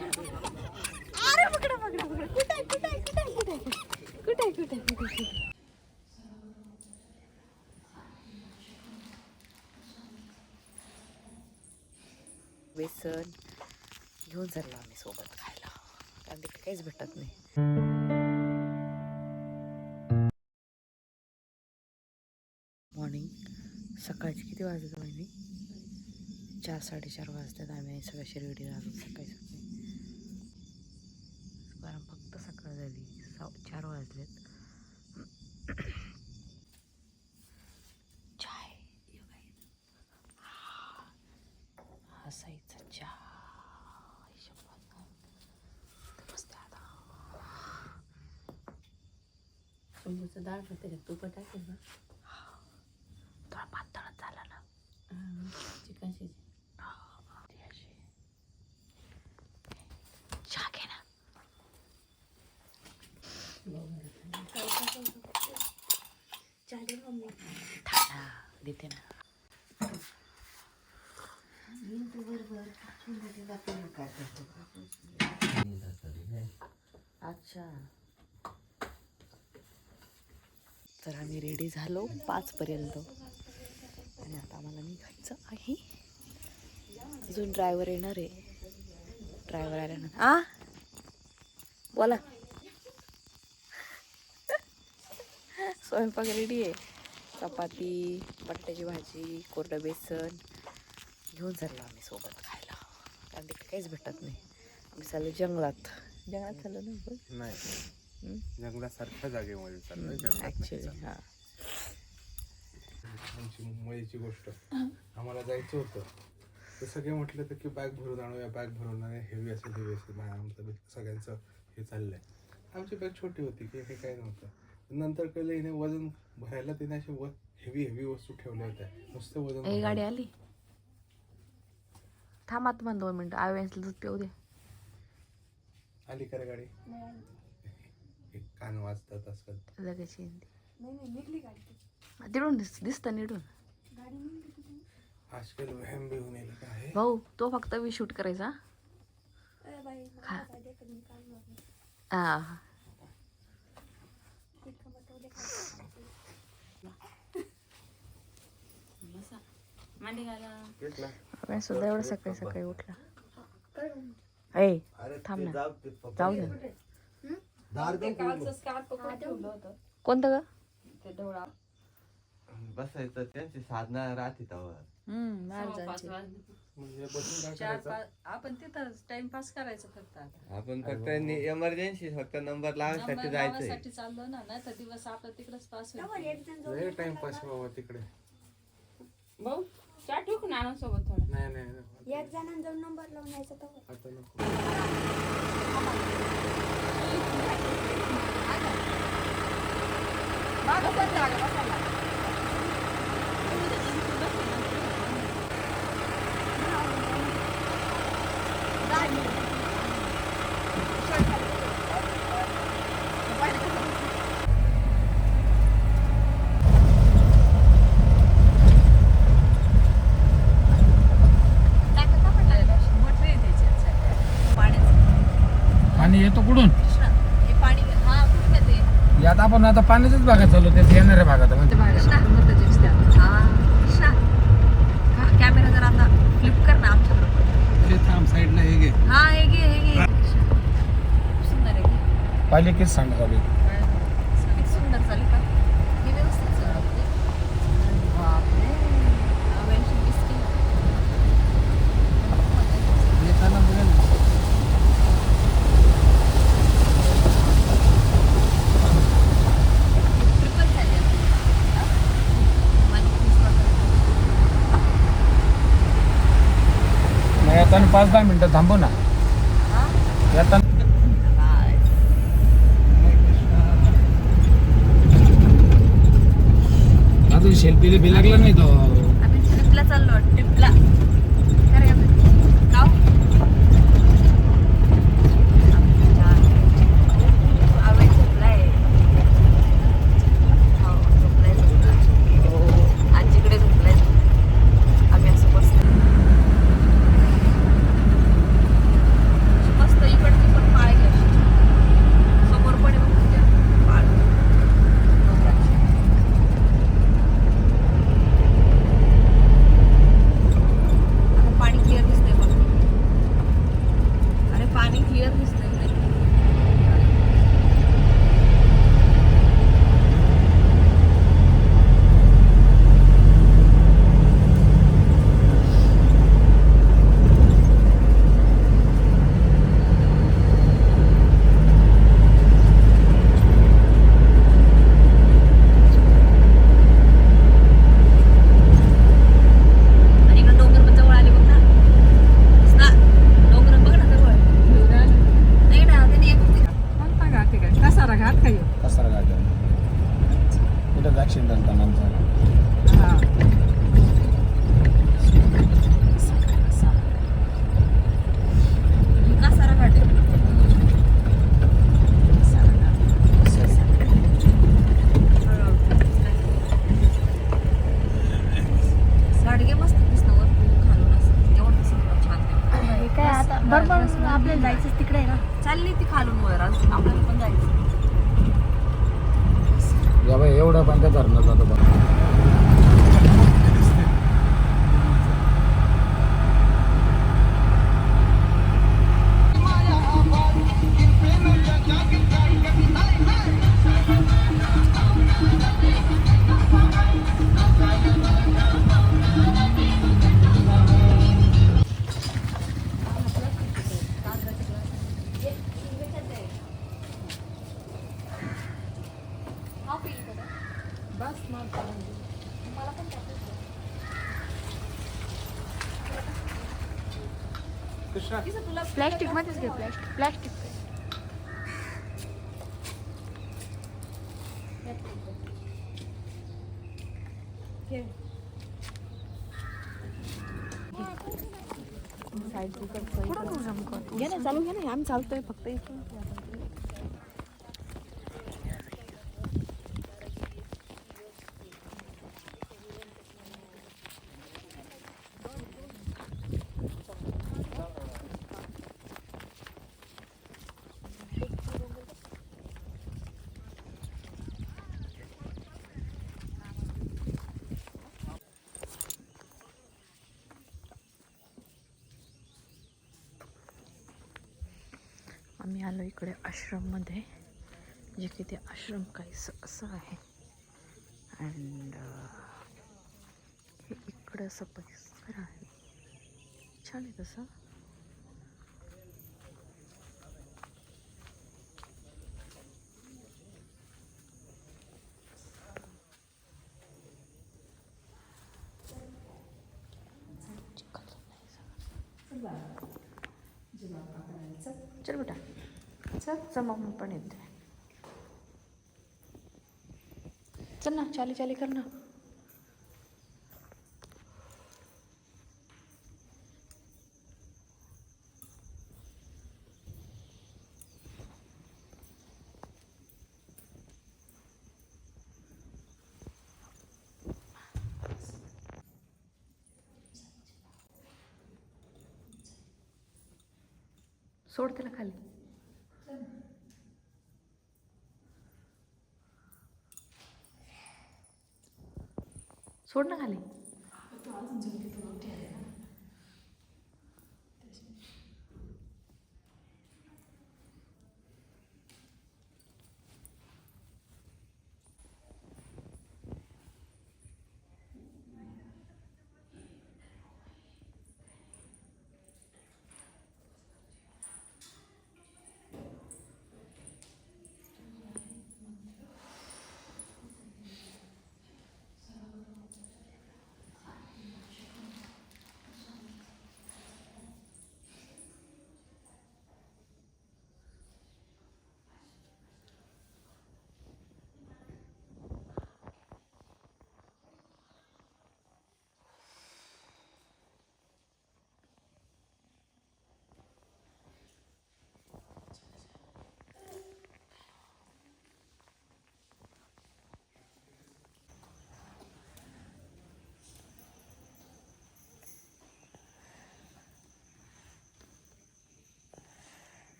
अरे पकडा पकडा पकडा. कुठे आहे कुठे आहे कुठे आहे कुठे आहे? कुठे आहे कुठे आहे कुठे आहे बेसन घेऊन चाललो आम्ही सोबत खायला. कारण तिकडे काहीच भेटत नाही. मॉर्निंग सकाळची किती वाजत माहिती चार साडेचार वाजतात. आम्ही सगळ्या शिर्डीला आलो सकाळी सकाळी कारण वाजता झाली. सा चार वाजलेत. चाय. हसायचं चाय. हसायचा शपथ मस्त आता. शंभूचं डाळ होते का? तूप टाकेल ना थोडा पातळच झाला ना चिकन शिज ती अशी चहा घे ना थांब ना, देते ना अच्छा. तर आम्ही रेडी झालो पाचपर्यंत. आणि आता आम्हाला निघायचं आहे. अजून ड्रायव्हर येणार आहे. ड्रायव्हर आल्यानंतर आ? बोला. स्वयंपाक रेडी आहे. चपाती बटाट्याची भाजी कोरडं बेसन घेऊन चाललो आम्ही सोबत खायला. कारण तिकडे काहीच भेटत नाही. आम्ही चाललो जंगलात. जंगलात चाललो ना आपण? नाही? जंगलासारख्या जागेमध्ये जंगलात. हां. आमची मुंबईची गोष्ट. आम्हाला जायचं होतं. तर सगळे म्हटलं तर की बॅग भरून आणूया बॅग भरून आणूया हेवी असेल हेवी असेल आमचं सगळ्यांचं हे चाललंय. आमची बॅग छोटी होती की हे काही नव्हतं. नंतर कळलं हिने वजन भरायला तिने असे व हेवी हेवी वस्तू ठेवल्या होत्या. नुसतं वजन गाडी. आली. थांबा तुम्हाला दोन मिनिटं. आवेन्सला दूध पिऊ दे. आली का रे गाडी? एक कान वाजतात असं लगेच येईन ती. तिकडून दिस दिसतं निडून. आजकाल व्यायाम बिहून येईल का आहे? भाऊ तो फक्त मी शूट करायचा. हा. आपण सुद्धा एवढं सकाळी सकाळी उठला. ए थांब ना. जाऊ दे कोणतं ग? बसायचं त्यांची साधना राहते म्हणजे बसून काय चार करायचं? पाच आपण तिथं टाइमपास करायचं फक्त आता. आपण फक्त एमर्जन्सी फक्त नंबर लावायसाठी नंबर जायचंय. चाललो ना नाही तर दिवस आपला तिकडेच पास होईल. लय टाइमपास बाबा तिकडे. भाऊ चहा ठेवू ना सोबत थोडं? नाही नाही नाही. एक जणांना जाऊन नंबर लावून यायचा तर आता नको. मोटर आहे त्याच्यात सगळ्या. पाण्याचं आणि येतो कुठून कृष्णा, हे पाणी हा कुठं ते यात आपण आता पाण्याच्याच भागात चालू त्यात येणाऱ्या भागात म्हणजे. हा कॅमेरा जर आता फ्लिप कर ना हे हा हे हे आहे. पालिकेच सांग चालू किती सुंदर चालेल का हे व्यवस्थित चालवते. बापरे अवेन्शी दिसते. येताना बघा ना. ट्रिपल झाली आता. हा? माझी खूप वाटत. मग येताना पाच दहा मिनिटं थांबू ना. येताना अजून शेल्फी बी लागला नाही तो. आम्ही ट्रिपला चाललो घे. ना चालू घे ना आम्ही चालतोय फक्त इथून. आम्ही आलो इकडे आश्रममध्ये जे की ते आश्रम काहीच असं आहे. अँड हे इकडं असं परिसर आहे. छान आहे तसं. चल बेटा. चल चल मम्मी पण येते. चल ना चाली चाली कर ना. सोड त्याला खाली. सोड ना खाली.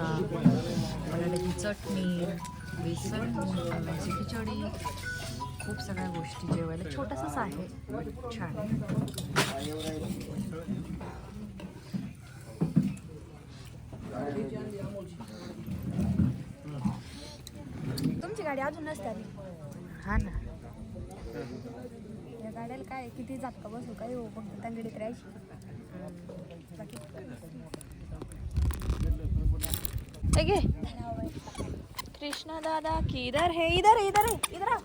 रस्सा बटाट्याची चटणी बेसन खिचडी खूप सगळ्या गोष्टी जेवायला. छोटासाच आहे छान. तुमची गाडी अजून नसते आली. हा ना. या गाड्याला काय किती झटका बसू? काय हो फक्त तंगडीत राहायची. बाकी हे घे कृष्णा दादा किधर है इधर है इधर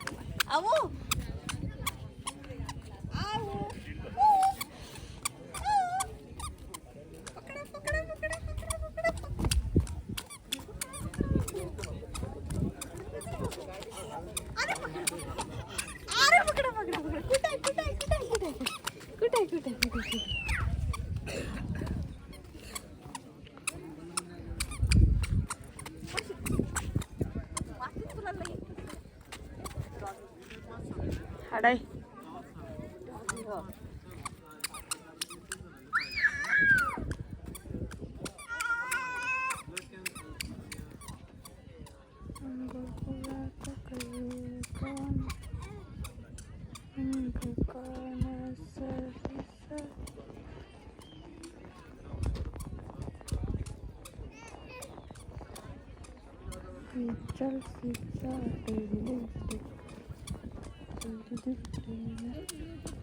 Chelsea, Saturday, Wednesday.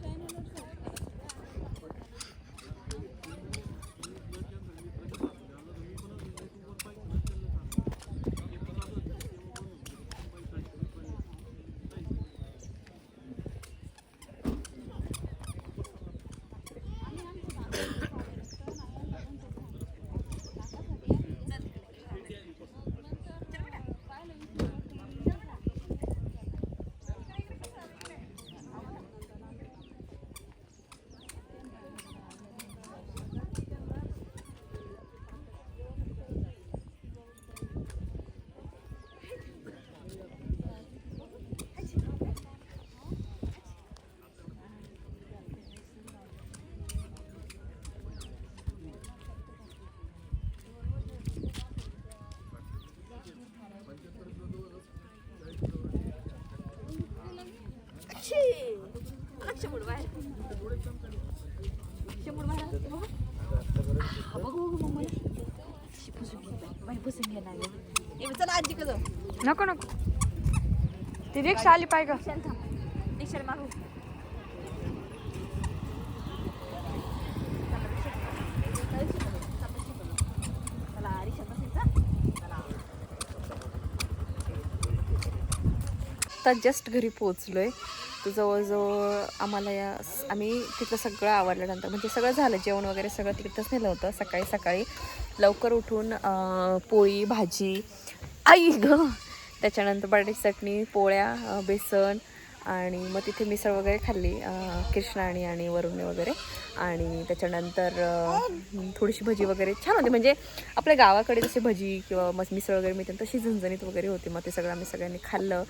नको नको. ती रिक्षा आली पाहिजे रिक्षा मागू आता जस्ट घरी पोचलोय तर जवळजवळ आम्हाला या आम्ही तिथलं सगळं आवडल्यानंतर म्हणजे सगळं झालं जेवण वगैरे सगळं तिकडंच नेलं होतं सकाळी सकाळी लवकर उठून पोळी भाजी. आई ग! त्याच्यानंतर बटाटे चटणी पोळ्या बेसन आणि मग तिथे मिसळ वगैरे खाल्ली कृष्णाणी आणि वरुणी वगैरे. आणि त्याच्यानंतर थोडीशी भजी वगैरे. छान होती. म्हणजे आपल्या गावाकडे जशी भजी किंवा मग मिसळ वगैरे मिळते तशी झणझणीत वगैरे होती. मग ते सगळं आम्ही सगळ्यांनी खाल्लं.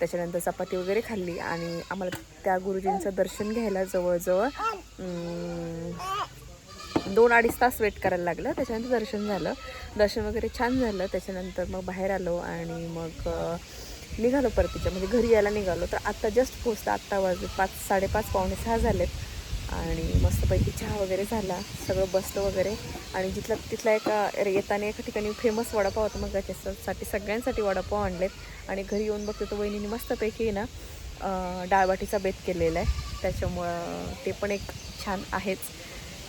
त्याच्यानंतर चपाती वगैरे खाल्ली. आणि आम्हाला त्या गुरुजींचं दर्शन घ्यायला जवळजवळ दोन अडीच तास वेट करायला लागलं. त्याच्यानंतर दर्शन झालं. दर्शन वगैरे छान झालं. त्याच्यानंतर मग बाहेर आलो आणि मग निघालो परतीच्या म्हणजे घरी यायला निघालो. तर आत्ता जस्ट पोचतं आत्ता वाजले पाच साडेपाच पावणे सहा झालेत. आणि मस्तपैकी चहा वगैरे झाला. सगळं बसलं वगैरे. आणि जिथला तिथला एका येताना एका ठिकाणी फेमस वडापाव होता मग त्याच्यासाठी सगळ्यांसाठी वडापाव आणलेत. आणि घरी येऊन बघतो तर वहिनीने मस्तपैकी ना डाळबाटीचा बेत केलेला आहे. त्याच्यामुळं ते पण एक छान आहेच.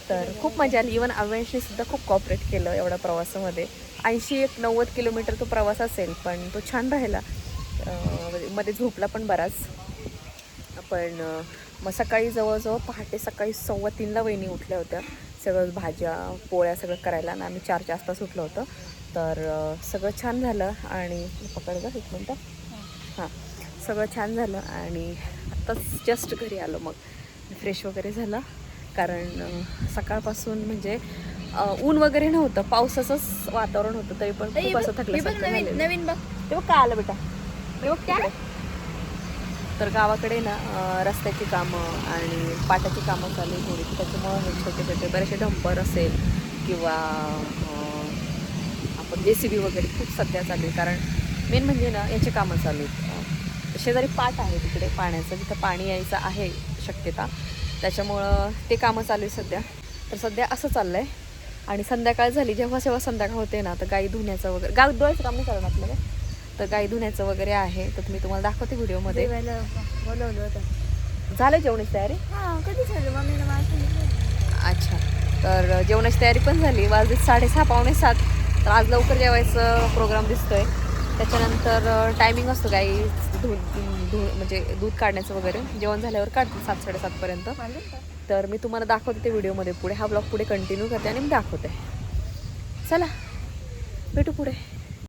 तर खूप मजा आली. इवन अव्यांशने सुद्धा खूप कॉपरेट केलं एवढ्या प्रवासामध्ये. ऐंशी एक नव्वद किलोमीटर तो प्रवास असेल पण तो छान राहिला. मध्ये झोपला पण बराच. पण मग सकाळी जवळजवळ पहाटे सकाळी सव्वा तीनला वहिनी उठल्या होत्या. सगळं भाज्या पोळ्या सगळं करायला आणि आम्ही चार जास्त उठलो होतं. तर सगळं छान झालं आणि पकडलं एक मिनटं. हां सगळं छान झालं आणि आत्ताच जस्ट घरी आलो मग. फ्रेश वगैरे झालं. कारण सकाळपासून म्हणजे ऊन वगैरे नव्हतं. पावसाचंच वातावरण होतं तरी पण खूप असं झालेलं. नवीन बघ. ते बघ काय आलं बेटा. ते बघ तिकडे. तर गावाकडे ना रस्त्याची कामं आणि पाटाची कामं चालू थोडी त्याच्यामुळं छोटे छोटे बरेचसे डंपर असेल किंवा आपण जे सी बी वगैरे खूप सध्या चालू आहे. कारण मेन म्हणजे ना याचे कामं चालू आहेत. शेजारी पाट आहे तिकडे पाण्याचं. जिथं पाणी यायचं आहे शक्यता. त्याच्यामुळं ते कामं चालू आहे सध्या. तर सध्या असं चाललं आहे आणि संध्याकाळ झाली जेव्हा जेव्हा संध्याकाळ होते ना तर गाई धुण्याचं वगैरे गाव डोळ्याचं काम नाही चालू आपल्याला. तर गाई धुण्याचं वगैरे आहे तर तुम्ही तुम्हाला दाखवते व्हिडिओमध्ये. देवाला बोलवलं होतं. झालं जेवणाची तयारी? हा कधी अच्छा. तर जेवणाची तयारी पण झाली. वाजले साडेसहा पावणे सात. तर आज लवकर जेवायचं प्रोग्राम दिसतोय. त्याच्यानंतर टायमिंग असतो गाई दूध दूध म्हणजे दूध काढण्याचं वगैरे. जेवण झाल्यावर काढते सात साडेसातपर्यंत तर मी तुम्हाला दाखवते ते व्हिडिओमध्ये पुढे. हा ब्लॉग पुढे कंटिन्यू करते आणि मी दाखवते. चला भेटू पुढे.